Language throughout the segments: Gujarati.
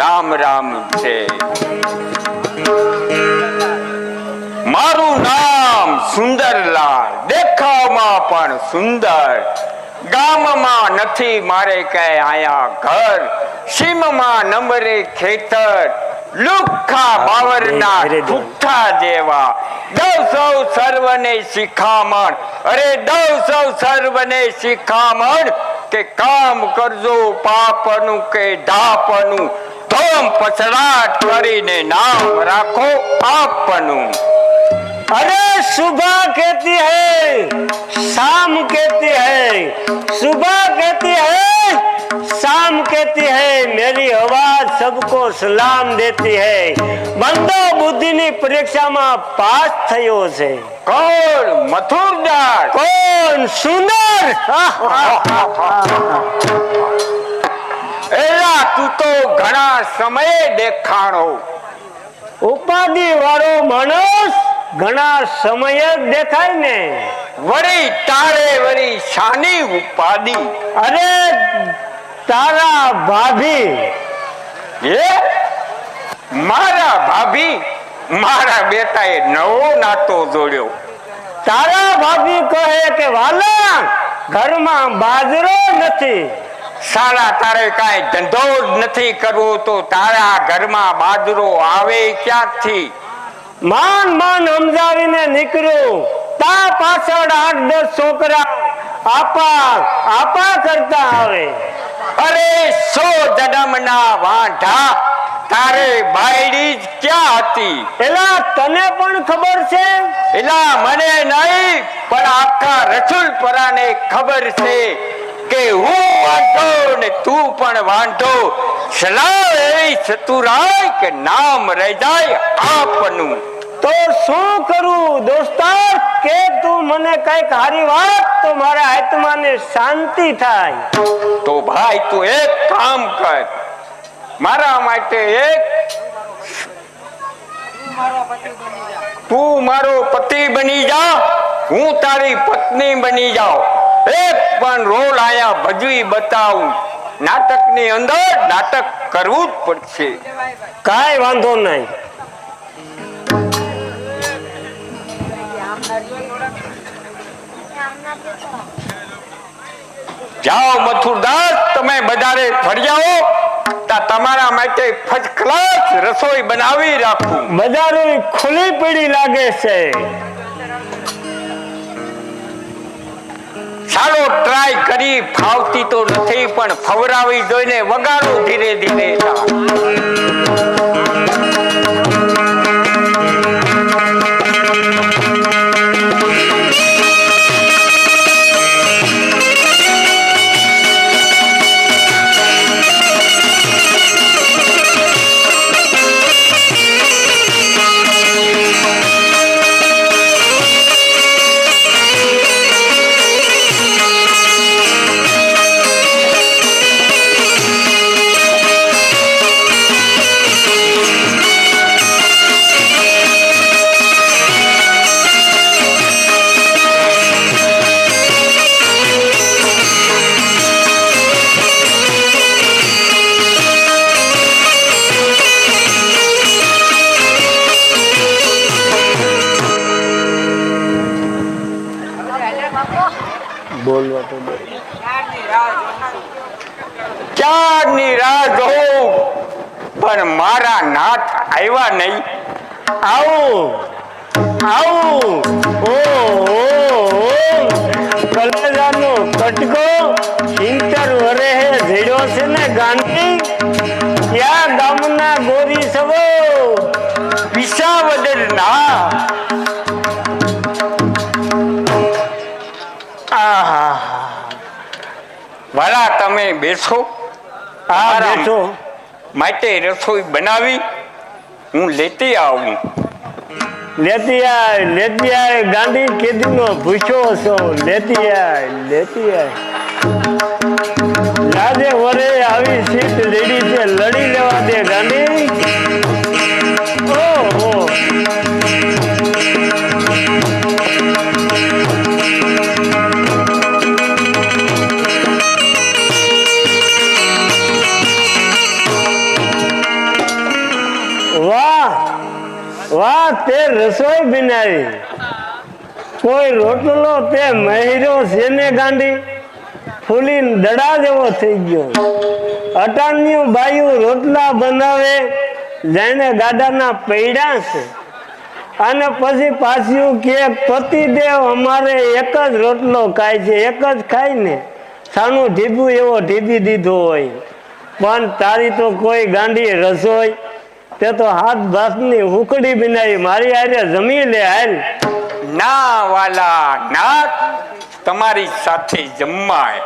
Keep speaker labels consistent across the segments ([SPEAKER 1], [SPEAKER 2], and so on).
[SPEAKER 1] રામ રામ છે. મારું નામ સુંદરલાલ. દેખાવમાં પણ સુંદર. ગામમાં નથી મારે કે આયા ઘર. સીમમાં નંબરે ખેતર. લુખ્ખા બાવરના ઠુઠ્ઠા જેવા. દવ સૌ સર્વને શિખામણ. અરે દવ સૌ સર્વને શિખામણ. કે કામ કરજો પાપનું કે ધાપનું ધોમ પછડાટ કરીને નામ રાખો આપનું
[SPEAKER 2] अरे सुबह कहती है शाम कहती है सुबह कहती है शाम कहती है मेरी आवाज सबको सलाम देती है બંધો બુદ્ધિની પરીક્ષામાં પાસ થયો છે
[SPEAKER 1] કોણ મથુરદાસ
[SPEAKER 2] કોણ સુંદર
[SPEAKER 1] એલા તું તો ઘણા સમયે દેખાણો
[SPEAKER 2] ઉપાધિ વાળો માણસ ઘણા સમય જ દેખાય ને
[SPEAKER 1] વળી તારે વળી શાની ઉપાધિ
[SPEAKER 2] અરે તારા ભાભી
[SPEAKER 1] એ મારા ભાભી મારા બેટાએ નવો નાતો જોડ્યો.
[SPEAKER 2] તારા ભાભી કહે કે વાલા ઘરમાં બાજરો નથી.
[SPEAKER 1] સાલા, તારે કાંઈ ધંધો જ નથી કરવો તો તારા ઘરમાં બાજરો આવે ક્યાંથી
[SPEAKER 2] માન માન સમજાવીને નીકળ્યો. તા પાછળ આઠ દસ છોકરા આપા આપા કરતા આવે.
[SPEAKER 1] અરે સો જન્મના વાંઢા તારે બાયડી જ ક્યાં હતી?
[SPEAKER 2] એલા તને પણ ખબર છે?
[SPEAKER 1] એલા મને નહીં પણ આખા રસુલપરાને ખબર છે કે હું વાંઢો ને તું પણ વાંઢો. સલાહ એવી ચતુરાય કે નામ રહી જાય આપનું.
[SPEAKER 2] તો શું કરું દોસ્તાર? કે તું મને કંઈક હારી વાત તો મારા આત્માને શાંતિ થાય.
[SPEAKER 1] તો ભાઈ તું એક કામ કર. મારા માટે એક તું મારો પતિ બની જા. હું તારી પત્ની બની જાઉં. એક પણ રોલ આયા ભજવી બતાવું. નાટકની અંદર નાટક કરવું જ પડશે.
[SPEAKER 2] કાંઈ વાંધો નહીં.
[SPEAKER 1] જાઓ મથુરદાસ તમે બજારે ફર્યાઓ તમારા માટે ફર્સ્ટ ક્લાસ રસોઈ બનાવી રાખું.
[SPEAKER 2] બજારો ખુલ્લી પડી લાગે છે.
[SPEAKER 1] સારો ટ્રાય કરી ફાવતી તો નથી પણ ફવરાવી જોઈને વગાડો ધીરે ધીરે.
[SPEAKER 2] બોલવા તો
[SPEAKER 1] જોઉં પણ મારા નાથ આવ્યા નહીં.
[SPEAKER 2] આવું આવું ઓ
[SPEAKER 1] ભલા તમે બેસો.
[SPEAKER 2] આ
[SPEAKER 1] આરામ. માટે રસોઈ બનાવી હું લેતી આવું.
[SPEAKER 2] લેતી આય લેતી આય ગાંધી કેદીનો ભૂખ્યો છો લેતી આય લેતી આય. રાજે વરે આવી સીટ લેડી છે લડી લેવા દે ગાંધી. રસોઈ બનાવી. કોઈ રોટલો તે મહિરો સેને ગાંડી? ફૂલી દડા જેવો થઈ ગયો. અટાણ્યું બાયું રોટલા બનાવે જેને ગાડાના પૈડા છે. અને પછી પાછું કે પતિદેવ અમારે એક જ રોટલો ખાય છે, એક જ ખાય ને. સાનું ઢીબું એવો ઢીબી દીધો હોય. પણ તારી તો કોઈ ગાંડી રસોઈ તે તો હાથ ભાસની હુકડી બનાવી મારી આજે જમી લે હાલ.
[SPEAKER 1] ના વાલા ના તમારી સાથે જમાય.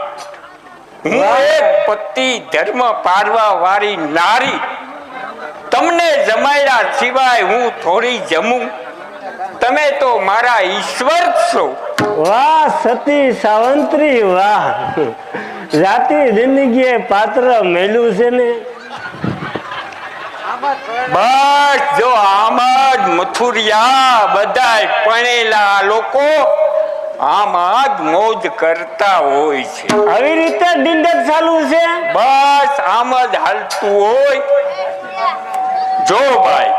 [SPEAKER 1] હું એક પતિ ધર્મ પાડવા વાળી નારી. તમને જમાડ્યા સિવાય હું થોડી જમું. તમે તો મારા ઈશ્વર છો.
[SPEAKER 2] વાહ સતી સાવંત્રી વાહ. જાતિ જિંદગીએ પાત્ર મેલું છે ને.
[SPEAKER 1] બસ જો આમ જ મથુરિયા બધાય પણેલા લોકો આમાં જ મોજ કરતા હોય છે.
[SPEAKER 2] આવી રીતે દિંડક ચાલુ છે?
[SPEAKER 1] બસ આમ જ હાલતું હોય. જો ભાઈ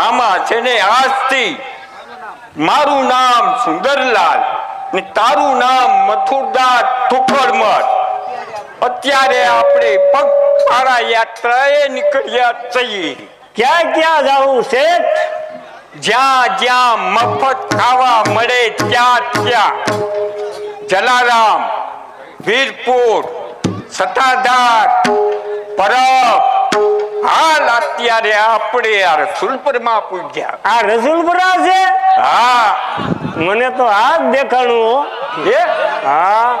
[SPEAKER 1] આમાં છે ને આજથી મારું નામ સુંદરલાલ ને તારું નામ મથુરદાસ ઠુકરમર અત્યારે આપણે પગપાળા યાત્રાએ નીકળ્યા છીએ.
[SPEAKER 2] ક્યાં ક્યાં જવું છે
[SPEAKER 1] જ્યાં જ્યાં મફત ખાવા મળે ત્યાં ત્યાં. જલારામ વીરપુર સતાધાર પરબ. હાલ અત્યારે આપણે આ રસુલપુરમાં પૂજ્યા.
[SPEAKER 2] આ રસુલપુરા છે?
[SPEAKER 1] હા.
[SPEAKER 2] મને તો આ જ દેખાણું. હા.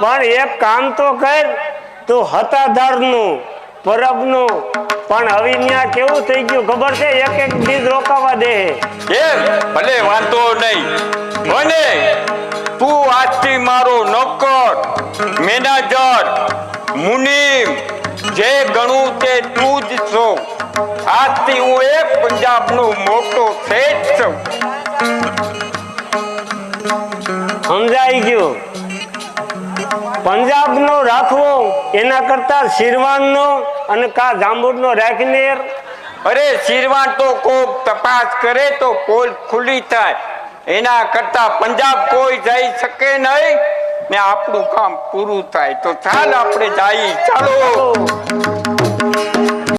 [SPEAKER 2] પણ એક કામ તો કર તું હતાધારનું પરબનું પરબ પણ હવે ત્યાં કેવું થઈ ગયું ખબર છે? એક એક બીજ રોકાવા દે.
[SPEAKER 1] એમ ભલે વાંધો નહીં. મને તું આજથી મારો નોકર મેનેજર મુનિમ જે ગણું તે તું જ છો. આજથી હું એક પંજાબનો મોટો શેઠ છું.
[SPEAKER 2] સમજાઈ ગયું? પંજાબ નો રાખવો, એના કરતા શિરવાન નો અને કા જાંબુડ નો રાખીને
[SPEAKER 1] અરે શિરવાન તો કોક તપાસ કરે તો પોલ ખુલ્લી થાય. એના કરતા પંજાબ કોઈ જઈ શકે નહીં. ને આપણું કામ પૂરું થાય. તો ચાલ આપણે જઈએ. ચાલો.